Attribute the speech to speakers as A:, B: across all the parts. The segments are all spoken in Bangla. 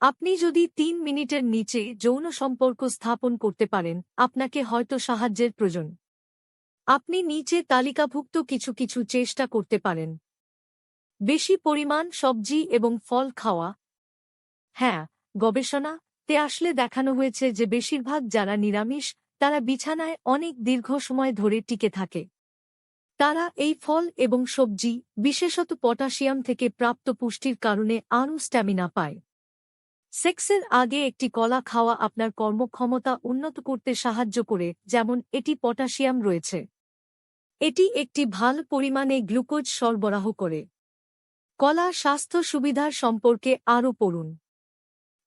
A: আপনি যদি তিন মিনিটের নিচে যৌন সম্পর্ক স্থাপন করতে পারেন, আপনাকে হয়তো সাহায্যের প্রয়োজন। আপনি নিচে তালিকাভুক্ত কিছু কিছু চেষ্টা করতে পারেন। বেশি পরিমাণ সবজি এবং ফল খাওয়া। হ্যাঁ গবেষণা তে আসলে দেখানো হয়েছে যে বেশিরভাগ যারা নিরামিষ, তারা বিছানায় অনেক দীর্ঘ সময় ধরে টিকে থাকে। তারা এই ফল এবং সবজি, বিশেষত পটাশিয়াম থেকে প্রাপ্ত পুষ্টির কারণে আরও স্ট্যামিনা পায়। সেক্সের আগে একটি কলা খাওয়া আপনার কর্মক্ষমতা উন্নত করতে সাহায্য করে, যেমন এটি পটাশিয়াম রয়েছে। এটি একটি ভালো পরিমাণে গ্লুকোজ সরবরাহ করে। কলা স্বাস্থ্য সুবিধার সম্পর্কে আরও পড়ুন।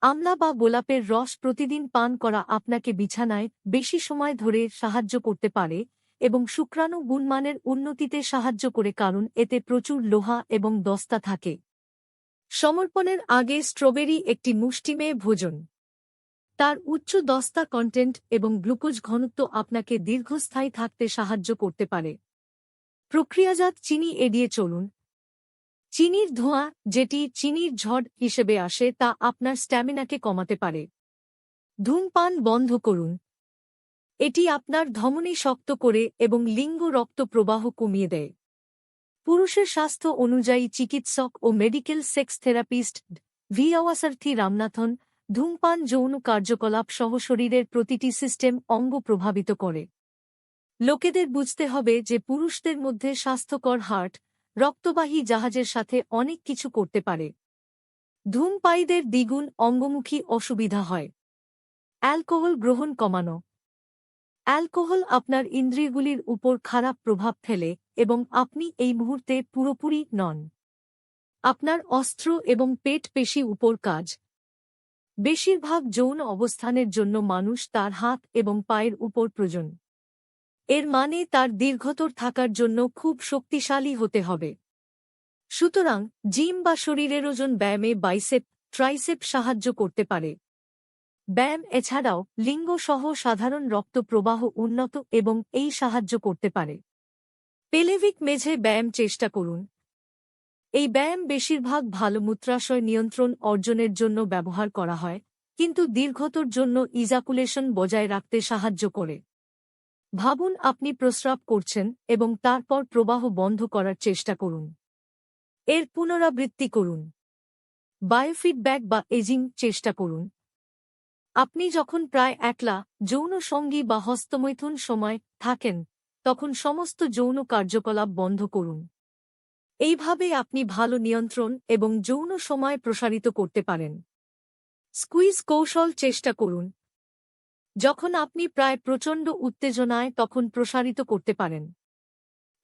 A: আমলা বা গোলাপের রস প্রতিদিন পান করা আপনাকে বিছানায় বেশি সময় ধরে সাহায্য করতে পারে এবং শুক্রাণু গুণমানের উন্নতিতে সাহায্য করে, কারণ এতে প্রচুর লোহা এবং দস্তা থাকে। সমর্পণের আগে স্ট্রবেরি একটি মুষ্টিমেয় ভোজন। তার উচ্চ দস্তা কন্টেন্ট এবং গ্লুকোজ ঘনত্ব আপনাকে দীর্ঘস্থায়ী থাকতে সাহায্য করতে পারে। প্রক্রিয়াজাত চিনি এড়িয়ে চলুন। চিনির ধোঁয়া, যেটি চিনির ঝড় হিসেবে আসে, তা আপনার স্ট্যামিনাকে কমাতে পারে। ধূমপান বন্ধ করুন। এটি আপনার ধমনী শক্ত করে এবং লিঙ্গ রক্ত প্রবাহ কমিয়ে দেয়। পুরুষের স্বাস্থ্য অনুযায়ী চিকিৎসক ও মেডিকেল সেক্স থেরাপিস্ট ভি আওয়াসার্থী রামনাথন ধূমপান যৌন কার্যকলাপ সহ শরীরের প্রতিটি সিস্টেম অঙ্গ প্রভাবিত করে। লোকেদের বুঝতে হবে যে পুরুষদের মধ্যে স্বাস্থ্যকর হার্ট, রক্তবাহী জাহাজের সাথে অনেক কিছু করতে পারে। ধূমপায়ীদের দ্বিগুণ অঙ্গমুখী অসুবিধা হয়। অ্যালকোহল গ্রহণ কমানো। অ্যালকোহল আপনার ইন্দ্রিয়গুলির উপর খারাপ প্রভাব ফেলে এবং আপনি এই মুহূর্তে পুরোপুরি নন। আপনার অস্ত্র এবং পেট পেশি উপর কাজ। বেশিরভাগ যৌন অবস্থানের জন্য মানুষ তার হাত এবং পায়ের উপর প্রয়োজন। এর মানে তার দীর্ঘতর থাকার জন্য খুব শক্তিশালী হতে হবে। সুতরাং জিম বা শরীরের ওজন ব্যায়ামে বাইসেপ, ট্রাইসেপ সাহায্য করতে পারে। ব্যায়াম এছাড়াও লিঙ্গ সহ সাধারণ রক্ত প্রবাহ উন্নত এবং এই সাহায্য করতে পারে। পেলেভিক মেঝে ব্যায়াম চেষ্টা করুন। এই ব্যায়াম বেশিরভাগ ভালো মূত্রাশয় নিয়ন্ত্রণ অর্জনের জন্য ব্যবহার করা হয়, কিন্তু দীর্ঘতর জন্য ইজাকুলেশন বজায় রাখতে সাহায্য করে। ভাবুন আপনি প্রস্রাব করছেন এবং তারপর প্রবাহ বন্ধ করার চেষ্টা করুন। এর পুনরাবৃত্তি করুন। বায়োফিডব্যাক বা এজিং চেষ্টা করুন। আপনি যখন প্রায় একলা যৌন সঙ্গী বা হস্তমৈথুন সময় থাকেন, তখন সমস্ত যৌন কার্যকলাপ বন্ধ করুন। এইভাবে আপনি ভালো নিয়ন্ত্রণ এবং যৌন সময় প্রসারিত করতে পারেন। স্কুইজ কৌশল চেষ্টা করুন। যখন আপনি প্রায় প্রচণ্ড উত্তেজনায় তখন প্রসারিত করতে পারেন।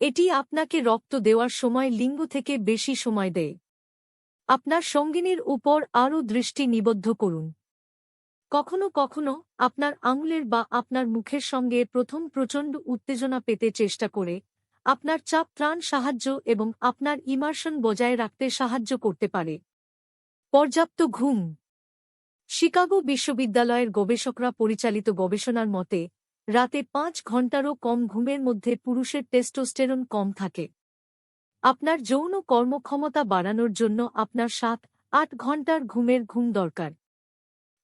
A: এটি আপনাকে রক্ত দেওয়ার সময় লিঙ্গ থেকে বেশি সময় দেয়। আপনার সঙ্গিনীর উপর আরও দৃষ্টি নিবদ্ধ করুন। কখনো কখনো আপনার আঙুলের বা আপনার মুখের সঙ্গে প্রথম প্রচণ্ড উত্তেজনা পেতে চেষ্টা করে আপনার চাপ ত্রাণ সাহায্য এবং আপনার ইমার্শন বজায় রাখতে সাহায্য করতে পারে। পর্যাপ্ত ঘুম। শিকাগো বিশ্ববিদ্যালয়ের গবেষকরা পরিচালিত গবেষণার মতে, রাতে পাঁচ ঘণ্টারও কম ঘুমের মধ্যে পুরুষের টেস্টোস্টেরন কম থাকে। আপনার যৌন কর্মক্ষমতা বাড়ানোর জন্য আপনার সাত আট ঘণ্টার ঘুমের ঘুম দরকার।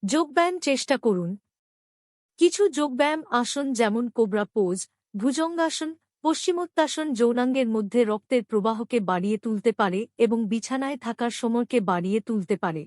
A: যোগব্যায়াম চেষ্টা করুন। কিছু যোগব্যায়াম আসন যেমন কোবরা পোজ, ভুজঙ্গাসন, পশ্চিমোত্তাসন যৌনাঙ্গের মধ্যে রক্তের প্রবাহকে বাড়িয়ে তুলতে পারে এবং বিছানায় থাকার সময়কে বাড়িয়ে তুলতে পারে।